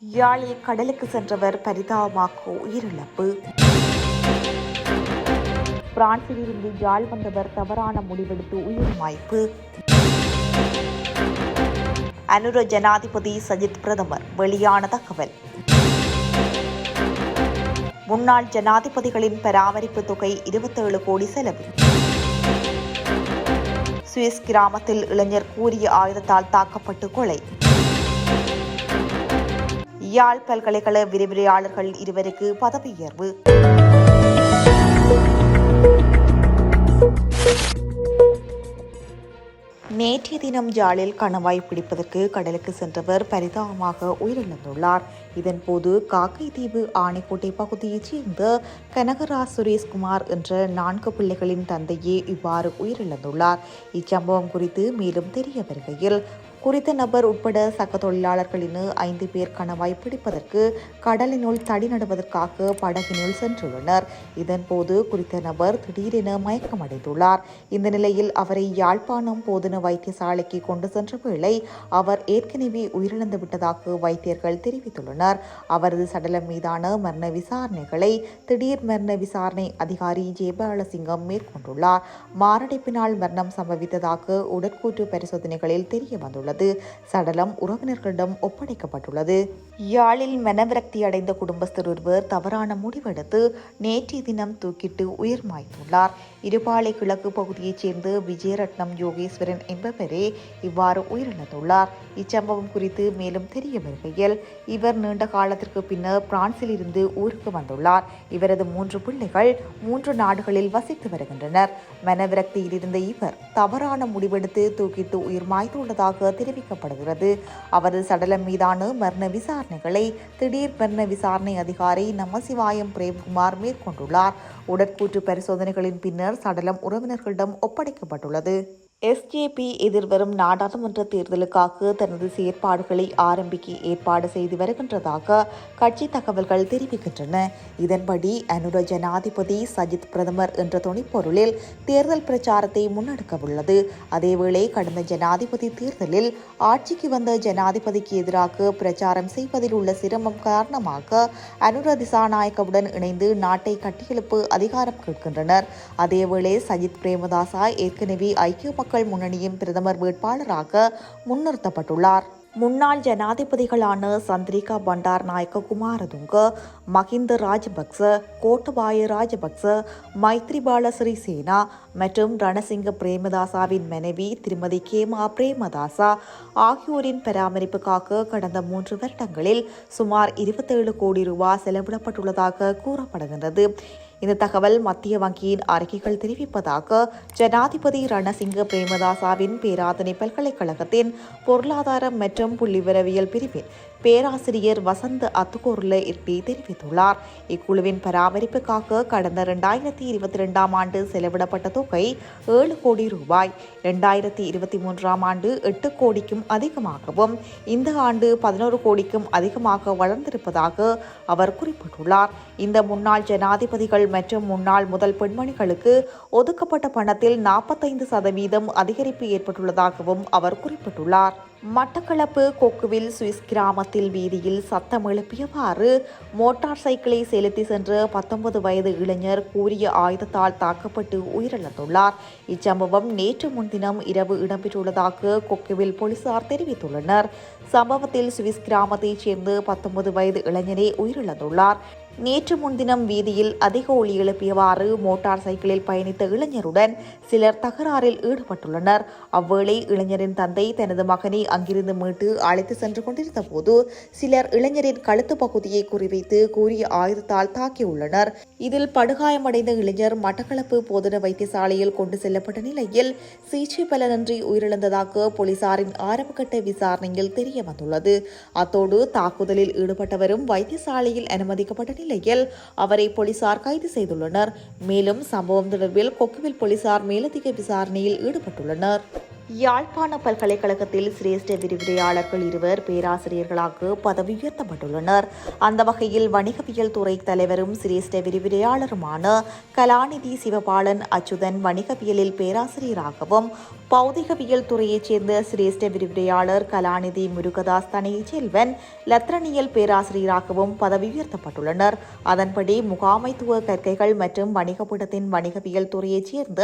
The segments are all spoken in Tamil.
யாழில் கடலுக்கு சென்றவர் பரிதாபமாக உயிரிழப்பு. பிரான்சில் இருந்து யாழ் வந்தவர் தவறான முடிவெடுத்து உயிர் வாய்ப்பு அனுர ஜனாதிபதி சஜித் பிரதமர் வெளியான தகவல். முன்னாள் ஜனாதிபதிகளின் பராமரிப்பு தொகை இருபத்தேழு கோடி செலவு. சுவிஸ் கிராமத்தில் இளைஞர் கூறிய ஆயுதத்தால் தாக்கப்பட்டு கொலை. யாழ் பல்கலைக்கழக விரிவுரையாளர்கள் இருவருக்கு பதவி உயர்வு நேற்றைய தினம் ஜாலில் கணவாய் பிடிப்பதற்கு கடலுக்கு சென்றவர் பரிதாபமாக உயிரிழந்துள்ளார். இதன்போது காக்கைத்தீவு ஆணைக்கோட்டை பகுதியைச் சேர்ந்த கனகராஜ் சுரேஷ்குமார் என்ற நான்கு பிள்ளைகளின் தந்தையே இவ்வாறு உயிரிழந்துள்ளார். இச்சம்பவம் குறித்து மேலும் தெரிய வருகையில் குறித்த நபர் உட்பட சக தொழிலாளர்களின் ஐந்து பேர் கணவாய் பிடிப்பதற்கு கடலினுள் தடி நடுவதற்காக படகினுள் சென்றுள்ளனர். இதன்போது குறித்த நபர் திடீரென மயக்கமடைந்துள்ளார். இந்த நிலையில் அவரை யாழ்ப்பாணம் போதன வைத்தியசாலைக்கு கொண்டு சென்ற வேளை அவர் ஏற்கனவே உயிரிழந்து விட்டதாக வைத்தியர்கள் தெரிவித்துள்ளனர். அவரது சடலம் மீதான மரண விசாரணைகளை திடீர் மரண விசாரணை அதிகாரி ஜெயபாலசிங்கம் மேற்கொண்டுள்ளார். மாரடைப்பினால் மரணம் சம்பவித்ததாக உடற்கூற்று பரிசோதனைகளில் தெரிய வந்துள்ளது உள்ளது. சடலம் உறவினர்களிடம் ஒப்படைக்கப்பட்டுள்ளது. யாழில் மனவிரக்தி அடைந்த குடும்பஸ்தர் ஒருவர் தவறான முடிவெடுத்து நேற்றைய தினம் தூக்கிட்டு உயிர் மாய்த்துள்ளார். இருபாலை கிழக்கு பகுதியைச் சேர்ந்த விஜயரட்னம் யோகேஸ்வரன் என்பவரே இவ்வாறு உயிரிழந்துள்ளார். இச்சம்பவம் குறித்து மேலும் தெரிய வருகையில் இவர் நீண்ட காலத்திற்கு பின்னர் பிரான்சில் இருந்து ஊருக்கு வந்துள்ளார். இவரது மூன்று பிள்ளைகள் மூன்று நாடுகளில் வசித்து வருகின்றனர். மனவிரக்தியில் இருந்த இவர் தவறான முடிவெடுத்து தூக்கிட்டு உயிர் மாய்த்துள்ளதாக தெரிவிக்கப்படுகிறது. அவரது சடலம் மீதான மரண விசாரணைகளை திடீர் மரண விசாரணை அதிகாரி நமசிவாயம் பிரேம்குமார் மேற்கொண்டுள்ளார். உடற்கூற்று பரிசோதனைகளின் பின்னர் சடலம் உறவினர்களிடம் ஒப்படைக்கப்பட்டுள்ளது. எஸ்ஜேபி எதிர்வரும் நாடாளுமன்ற தேர்தலுக்காக தனது செயற்பாடுகளை ஆரம்பிக்க ஏற்பாடு செய்து வருகின்றதாக கட்சி தகவல்கள் தெரிவிக்கின்றன. இதன்படி அனுர ஜனாதிபதி சஜித் பிரதமர் என்ற துணைப்பொருளில் தேர்தல் பிரச்சாரத்தை முன்னெடுக்கவுள்ளது. அதேவேளை கடந்த ஜனாதிபதி தேர்தலில் ஆட்சிக்கு வந்த ஜனாதிபதிக்கு எதிராக பிரச்சாரம் செய்வதில் உள்ள சிரமம் காரணமாக அனுர திசாநாயக்கவுடன் இணைந்து நாட்டை கட்டியெழுப்பு அதிகாரம் கேட்கின்றனர். அதேவேளை சஜித் பிரேமதாசா ஏற்கனவே ஐக்கிய மக்கள் முன்னணியின் பிரதமர் வேட்பாளராக முன்னிறுத்தப்பட்டுள்ளார். முன்னாள் ஜனாதிபதிகளான சந்திரிகா பண்டார் நாயக்க குமாரதுங்க மஹிந்த ராஜபக்ச கோட்டபாய ராஜபக்ச மைத்ரிபால சிறிசேனா மற்றும் ரணசிங்க பிரேமதாசாவின் மனைவி திருமதி கேமா பிரேமதாசா ஆகியோரின் பராமரிப்புக்காக கடந்த மூன்று வருடங்களில் சுமார் இருபத்தேழு கோடி ரூபாய் செலவிடப்பட்டுள்ளதாக கூறப்படுகின்றது. இந்த தகவல் மத்திய வங்கியின் அறிக்கைகள் தெரிவிப்பதாக ஜனாதிபதி ரணசிங்க பிரேமதாசாவின் பேராதனை பல்கலைக்கழகத்தின் பொருளாதாரம் மற்றும் புள்ளிவிரவியல் பிரிவின் பேராசிரியர் வசந்த் அத்துகோர்ல இட்டி தெரிவித்துள்ளார். இக்குழுவின் பராமரிப்புக்காக கடந்த இரண்டாயிரத்தி இருபத்தி ரெண்டாம் ஆண்டு செலவிடப்பட்ட தொகை ஏழு கோடி ரூபாய். இரண்டாயிரத்தி இருபத்தி மூன்றாம் ஆண்டு எட்டு கோடிக்கும் அதிகமாகவும் இந்த ஆண்டு பதினோரு கோடிக்கும் அதிகமாக வளர்ந்திருப்பதாக அவர் குறிப்பிட்டுள்ளார். இந்த முன்னாள் ஜனாதிபதிகள் மற்றும் முன்னாள் முதல் பெண்மணிகளுக்கு ஒதுக்கப்பட்ட பணத்தில் நாற்பத்தைந்து சதவீதம் அதிகரிப்பு ஏற்பட்டுள்ளதாகவும் அவர் குறிப்பிட்டுள்ளார். மட்டக்களப்பு கொக்குவில் சுவிஸ் கிராமத்தில் வீதியில் சத்தம் எழுப்பியவாறு மோட்டார் சைக்கிளை செலுத்தி சென்ற பத்தொன்பது வயது இளைஞர் கூறிய ஆயுதத்தால் தாக்கப்பட்டு உயிரிழந்துள்ளார். இச்சம்பவம் நேற்று முன்தினம் இரவு இடம்பெற்றுள்ளதாக கொக்குவில் போலீசார் தெரிவித்துள்ளனர். சம்பவத்தில் சுவிஸ் கிராமத்தைச் சேர்ந்த பத்தொன்பது வயது இளைஞரே உயிரிழந்துள்ளார். நேற்று முன்தினம் வீதியில் அதிக ஒளி எழுப்பியவாறு மோட்டார் சைக்கிளில் பயணித்த இளைஞருடன் சிலர் தகராறில் ஈடுபட்டுள்ளனர். அவ்வேளை இளைஞரின் தந்தை தனது மகனை அங்கிருந்து மீட்டு அழைத்து சென்று கொண்டிருந்த போது சிலர் இளைஞரின் கழுத்து பகுதியை குறிவைத்து கூறிய ஆயுதத்தால் தாக்கியுள்ளனர். இதில் படுகாயமடைந்த இளைஞர் மட்டக்களப்பு போதன வைத்தியசாலையில் கொண்டு செல்லப்பட்ட நிலையில் சிகிச்சை பலனின்றி உயிரிழந்ததாக போலீசாரின் ஆரம்பகட்ட விசாரணையில் தெரிய வந்துள்ளது அத்தோடு தாக்குதலில் ஈடுபட்டவரும் வைத்தியசாலையில் அனுமதிக்கப்பட்ட நிலையில் அவரை போலீசார் கைது செய்துள்ளனர். மேலும் சம்பவம் தொடர்பில் கொக்குவில் போலீசார் மேலதிக விசாரணையில் ஈடுபட்டுள்ளனர். யாழ்ப்பாண பல்கலைக்கழகத்தில் சிரேஷ்ட விரிவுரையாளர்கள் இருவர் பேராசிரியர்களாக பதவி உயர்த்தப்பட்டுள்ளனர் அந்த வகையில் வணிகவியல் துறை தலைவரும் சிரேஷ்ட விரிவுரையாளருமான கலாநிதி சிவபாலன் அச்சுதன் வணிகவியலில் பேராசிரியராகவும் பௌதிகவியல் துறையைச் சேர்ந்த சிரேஷ்ட விரிவுரையாளர் கலாநிதி முருகதாஸ் தனையை செல்வன் லத்ரனியல் பேராசிரியராகவும் பதவி உயர்த்தப்பட்டுள்ளனர் அதன்படி முகாமைத்துவ கற்கைகள் மற்றும் வணிகபுடத்தின் வணிகவியல் துறையைச் சேர்ந்த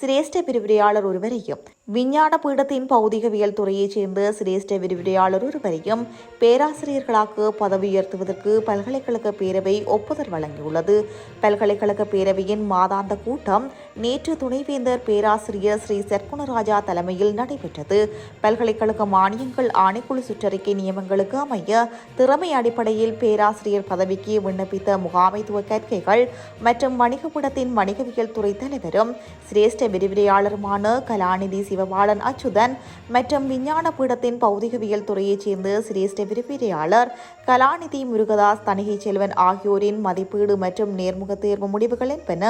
சிரேஷ்ட விரிவுரையாளர் ஒருவரையும் விஞ்ஞான பீடத்தின் பௌதிகவியல் துறையைச் சேர்ந்த சிரேஷ்ட விரிவுரையாளர் ஒருவரையும் பேராசிரியர்களாக பதவி உயர்த்துவதற்கு பல்கலைக்கழக பேரவை ஒப்புதல் வழங்கியுள்ளது. பல்கலைக்கழக பேரவையின் மாதாந்த கூட்டம் நேற்று துணைவேந்தர் பேராசிரியர் ஸ்ரீ செற்குணராஜா தலைமையில் நடைபெற்றது. பல்கலைக்கழக மானியங்கள் ஆணைக்குழு சுற்றறிக்கை நியமங்களுக்கு அமைய திறமை அடிப்படையில் பேராசிரியர் பதவிக்கு விண்ணப்பித்த முகாமைத்துவ கற்கைகள் மற்றும் வணிகப்பீடத்தின் வணிகவியல் துறை தலைவரும் சிரேஷ்ட விரிவுரையாளருமான கலாநிதி சிவபாலன் அச்சுதன் மற்றும் விஞ்ஞான பீடத்தின் பௌதிகவியல் துறையைச் சேர்ந்த சிரேஷ்ட விரிவுரையாளர் கலாநிதி முருகதாஸ் தணிகை செல்வன் ஆகியோரின் மதிப்பீடு மற்றும் நேர்முக தேர்வு முடிவுகள் என்பன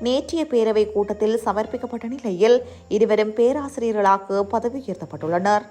நேற்றைய பேரவை கூட்டத்தில் சமர்ப்பிக்கப்பட்ட நிலையில் இருவரும் பேராசிரியர்களாக பதவி உயர்த்தப்பட்டுள்ளனர்